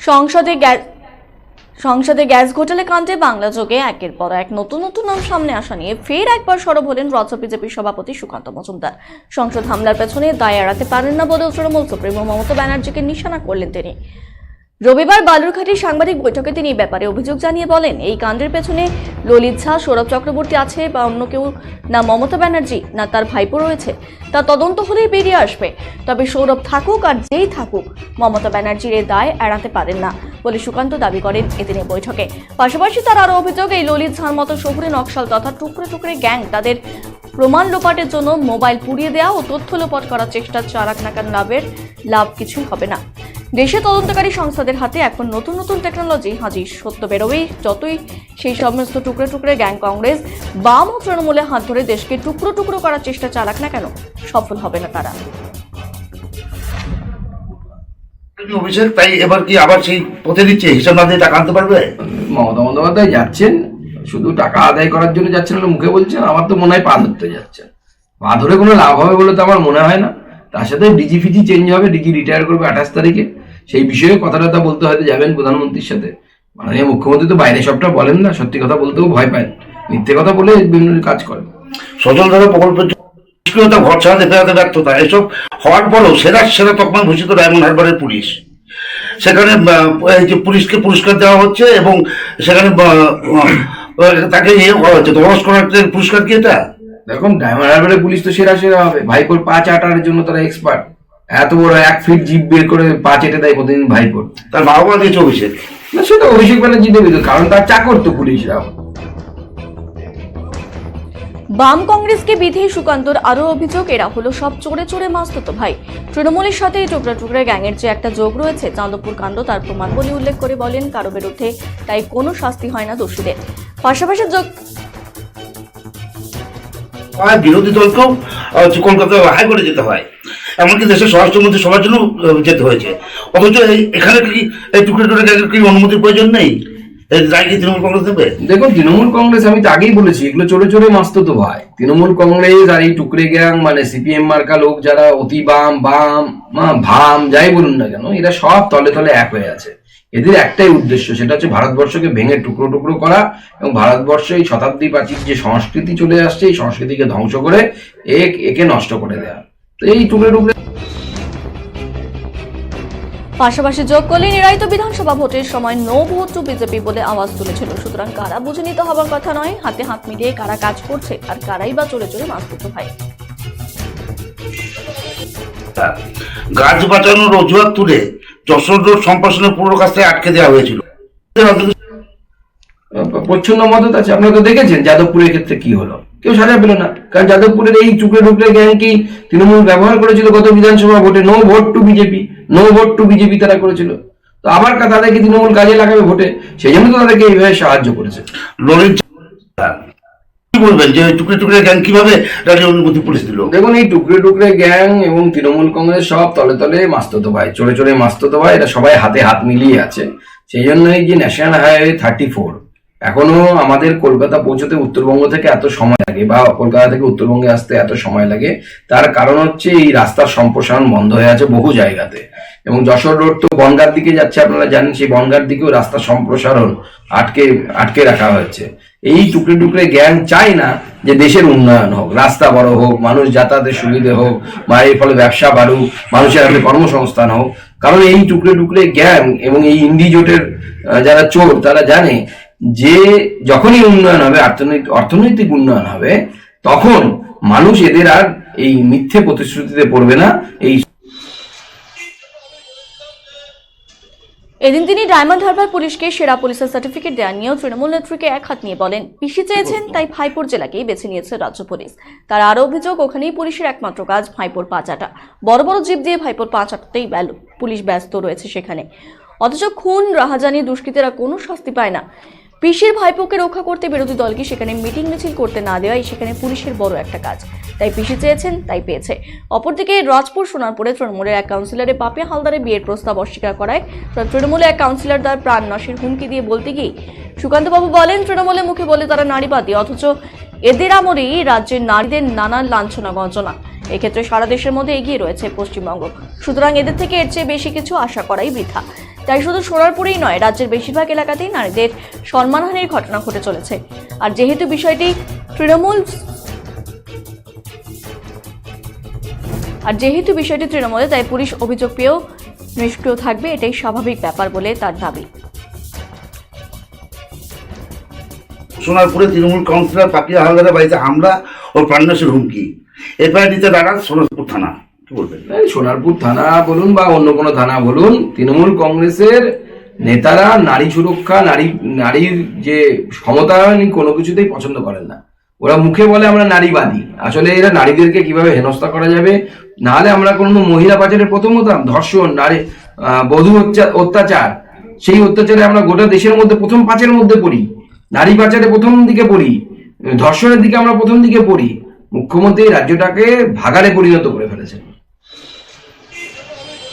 সংসদে গ্যাস সংসদে গ্যাস ঘোটালে কাণ্ডে বাংলা যোগে একের পর এক নতুন নতুন নাম সামনে আসা নিয়ে ফের একবার সরব হলেন রাজ্য বিজেপির সভাপতি সুকান্ত মজুমদার। সংসদ হামলার পেছনে দায় এড়াতে পারেন না বলেও তৃণমূল সুপ্রিমো মমতা ব্যানার্জিকে নিশানা করলেন তিনি। রবিবার বালুরঘাটের সাংবাদিক বৈঠকে তিনি ব্যাপারে অভিযোগ জানিয়ে বলেন, এই কাণ্ডের পেছনে ললিত ঝা, সৌরভ চক্রবর্তী আছে বা অন্য কেউ, না মমতা ব্যানার্জি, না তার ভাইপো রয়েছে। তা তদন্ত হলেই বেরিয়ে আসবে। তবে সৌরভ থাকুক আর যেই থাকুক, মমতা ব্যানার্জির এই দায় এড়াতে পারেন না বলে সুকান্ত দাবি করেন এদিনের বৈঠকে। পাশাপাশি তার আরও অভিযোগ, এই ললিত ঝার মতো শহুরে নকশাল তথা টুকরে টুকরে গ্যাং তাদের প্রমাণ লোপাটের জন্য মোবাইল পুড়িয়ে দেওয়া ও তথ্য লোপাট করার চেষ্টা চালাক নাকান লাভের লাভ কিছুই হবে না। দেশে তদন্তকারী সংস্থাদের হাতে এখন নতুন নতুন টেকনোলজি হাজির। সত্য বেরোবেই যতই। সেই সমস্ত টুকরে টুকরে গ্যাং কংগ্রেস বাম ও তৃণমূলের হাত ধরে দেশকে টুকরো টুকরো করার চেষ্টা চালাক না কেন? সফল হবে না তারা। অভিষেক তাই এবার কি আবার সেই পথে দিচ্ছে? হিসাব না দিয়ে টাকা আনতে পারবে? মমতা বন্দ্যোপাধ্যায় যাচ্ছেন শুধু টাকা আদায় করার জন্য যাচ্ছেন বলে মুখে বলছেন আমার তো মনে হয় পা ধরতে যাচ্ছেন পা ধরে কোনো লাভ হবে বলে তো আমার মনে হয় না। তার সাথে ডিজি ফিজি চেঞ্জ হবে ডিজি রিটায়ার করবে আঠাশ তারিখে। সেই বিষয়ে কথা টথা বলতে হয়তো যাবেন প্রধানমন্ত্রীর সাথে। মাননীয় মুখ্যমন্ত্রী তো বাইরে সবটা বলেন না সত্যি কথা বলতেও ভয় পায়। মিথ্যে কথা বলে বিভিন্ন কাজ করেন সচল ধারা প্রকল্পের নিষ্ক্রিয়তা ঘর ছাড়াতে ফেরাতে ব্যর্থতা এসব হওয়ার পরেও সেরা সেরা তকমা ঘোষিত ডায়মন্ড হারবারের পুলিশ। সেখানে যে পুলিশকে পুরস্কার দেওয়া হচ্ছে এবং সেখানে তাকে ইয়ে করা হচ্ছে। দশ করার পুরস্কার কি এটা? দেখুন ডায়মন্ড হারবারের পুলিশ তো সেরা সেরা হবে। ভাইপোর পা চাটার জন্য তারা এক্সপার্ট এত বড় এক ফিট জিপ বের করে পা চেটে দেয় প্রতিদিন ভাইপোর। তার বাবা মা দিয়েছে অভিষেক না সেটা অভিষেক ব্যানার্জি দেবে তো, কারণ তার চাকর তো পুলিশরাও বাম কংগ্রেসকে বিধে সুকান্তর আরও অভিযোগ এরা হলো সব চোরে চোরে মাস্তুত ভাই। তৃণমূলের সাথে এই টুকরা টুকরা গ্যাংয়ের যে একটা যোগ রয়েছে চাঁদপুর কাণ্ড তার প্রমাণ বলে উল্লেখ করে বলেন কারও বিরুদ্ধে তাই কোনো শাস্তি হয় না দোষীদের। পাশাপাশি যোগ বিরোধী দলকেও কলকাতা হাইকোর্টে যেতে হয়। এমনকি দেশের স্বরাষ্ট্রমন্ত্রী সবার জন্য যেতে হয়েছে। অথচ এখানে কি, এই টুকরে টুকরে কি অনুমতির প্রয়োজন নেই? তৃণমূল কংগ্রেস দেখুন, তৃণমূল কংগ্রেস, আমি তো আগেই বলেছি, এগুলো চলে চলে মাস্ত তো ভাই। তৃণমূল কংগ্রেস আর এই টুকরে গ্যাং মানে সিপিএম মার্কা লোক যারা অতি বাম বাম ভাম, যাই বলুন না কেন, এরা সব তলে তলে এক হয়ে আছে। এদের একটাই উদ্দেশ্য, সেটা হচ্ছে ভারতবর্ষকে ভেঙে টুকরো টুকরো করা এবং ভারতবর্ষে এই শতাব্দী প্রাচীর যে সংস্কৃতি চলে আসছে, এই সংস্কৃতিকে ধ্বংস করে এক, একে নষ্ট করে দেওয়া তো এই টুকরে টুকরে পাশাপাশি যোগ করলে নিরায়িত বিধানসভা ভোটের সময় নো ভোট টু বিজেপি বলে আওয়াজ তুলেছিল। সুতরাং কারা বুঝে নিতে হবার কথা নয় হাতে হাত মিলিয়ে কারা কাজ করছে আর কারাই বা চলে চলে মাস্তুত ভাই গাছ বাঁচানোর অজুহাত তুলে যশোর রোড সম্প্রসারণের পুরো কাজটাই আটকে দেওয়া হয়েছিল। প্রচ্ছন্ন মদত আছে আপনারা তো দেখেছেন যাদবপুরের ক্ষেত্রে কি হলো। কেউ সাজা পেল না। কারণ যাদবপুরের এই টুকরে টুকরে গ্যাংকেই তৃণমূল ব্যবহার করেছিল গত বিধানসভা ভোটে? No vote to BJP no vote to BJP তারা করেছিল। তো আবার তাদেরকে তৃণমূল কাজে লাগাবে ভোটে? সেই জন্য তো তাদেরকে এইভাবে সাহায্য করেছে। কি বলবেন যে টুকরে টুকরে গ্যাং কীভাবে রাজ্যের অনুমতি পুলিশ দিল? দেখুন এই টুকরে টুকরে গ্যাং এবং তৃণমূল কংগ্রেস সব তলে তলে মাস্ততো ভাই চলে চলে মাস্ততো ভাই এরা সবাই হাতে হাত মিলিয়ে আছে। সেই জন্যই যে ন্যাশনাল হাইওয়ে থার্টি ফোর এখনও আমাদের কলকাতা পৌঁছতে উত্তরবঙ্গ থেকে এত সময় লাগে বা কলকাতা থেকে উত্তরবঙ্গে আসতে এত সময় লাগে, তার কারণ হচ্ছে এই রাস্তার সম্প্রসারণ বন্ধ হয়ে আছে বহু জায়গাতে। এবং যশোর রোড তো বনগার দিকে যাচ্ছে, আপনারা জানেন সেই বনগার দিকেও রাস্তা সম্প্রসারণ আটকে আটকে রাখা হয়েছে। এই টুকরে টুকরে জ্ঞান চায় না যে দেশের উন্নয়ন হোক, রাস্তা বড় হোক, মানুষ যাতায়াতের সুবিধে হোক, বা এর ফলে ব্যবসা বাড়ুক, মানুষের হাতে কর্মসংস্থান হোক, কারণ এই টুকরে টুকরে জ্ঞান এবং এই ইন্ডিজোটের যারা চোর, তারা জানে যে যখনই উন্নয়ন হবে অর্থনৈতিক অর্থনৈতিক উন্নয়ন হবে, তখন মানুষ এদের আর এই মিথ্যে প্রতিশ্রুতিতে পড়বে না। এই এদিন তিনি ডায়মন্ড হারবার পুলিশকে সেরা পুলিশের সার্টিফিকেট দেওয়া নিয়েও তৃণমূল নেত্রীকে এক হাত নিয়ে বলেন, পিসি চেয়েছেন, তাই ভাইপোর জেলাকেই বেছে নিয়েছে রাজ্য পুলিশ। তার আরও অভিযোগ, ওখানেই পুলিশের একমাত্র কাজ ভাইপোর পাঁচাটা। বড় বড় জীব দিয়ে ভাইপোর পাঁচাটাতেই ব্যালু, পুলিশ ব্যস্ত রয়েছে সেখানে। অথচ খুন, রাহাজানি, দুষ্কৃতীরা কোনো শাস্তি পায় না। পিসির ভাইপোকে রক্ষা করতে বিরোধী দলকে সেখানে মিটিং মিছিল করতে না দেওয়াই সেখানে পুলিশের বড় একটা কাজ। তাই পিসি চেয়েছেন, তাই পেয়েছে। অপরদিকে রাজপুর সোনারপুরে তৃণমূলের এক কাউন্সিলরে পাপিয়া হালদারে বিয়ের প্রস্তাব অস্বীকার করায় তৃণমূলে এক কাউন্সিলর তার প্রাণ নাশের হুমকি দিয়ে বলতে গিয়ে সুকান্তবাবু বলেন, তৃণমূলের মুখে বলে তারা নারীবাদী, অথচ এদের আমলেই রাজ্যের নারীদের নানা লাঞ্ছনা গঞ্জনা। এক্ষেত্রে সারা দেশের মধ্যে এগিয়ে রয়েছে পশ্চিমবঙ্গ। সুতরাং এদের থেকে এর চেয়ে বেশি কিছু আশা করাই বৃথা। তাই শুধু সোনারপুরেই নয়, রাজ্যের বেশিরভাগ এলাকাতেই নারীদের সম্মানহানির ঘটনা ঘটে চলেছে। আর যেহেতু বিষয়টি তৃণমূল আর যেহেতু বিষয়টি তৃণমূলে, তাই পুলিশ অভিযোগ পেয়েও নিষ্ক্রিয় থাকবে, এটাই স্বাভাবিক ব্যাপার বলে তার দাবি। সোনারপুরে তৃণমূল কাউন্সিলর পাপিয়া হালদারের বাড়িতে হামলা ও প্রাণনাশের হুমকি। এফআইআর নিতে নারাজ সোনারপুর থানা। সোনারপুর থানা বলুন বা অন্য কোনো থানা বলুন, তৃণমূল কংগ্রেসের নেতারা নারী সুরক্ষা, নারী, নারীর যে ক্ষমতায়ন কোনো কিছুতেই পছন্দ করেন না। ওরা মুখে বলে আমরা নারীবাদী। আসলে এরা নারীদেরকে কীভাবে হেনস্থা করা যাবে? নাহলে আমরা কোনো মহিলা পাচারের প্রথম হতাম, ধর্ষণ, নারী বধূ অত্যাচার। সেই অত্যাচারে আমরা গোটা দেশের মধ্যে প্রথম পাঁচের মধ্যে পড়ি। নারী পাচারে প্রথম দিকে পড়ি, ধর্ষণের দিকে আমরা প্রথম দিকে পড়ি। মুখ্যমন্ত্রী রাজ্যটাকে ভাগাড়ে পরিণত করে ফেলেছেন।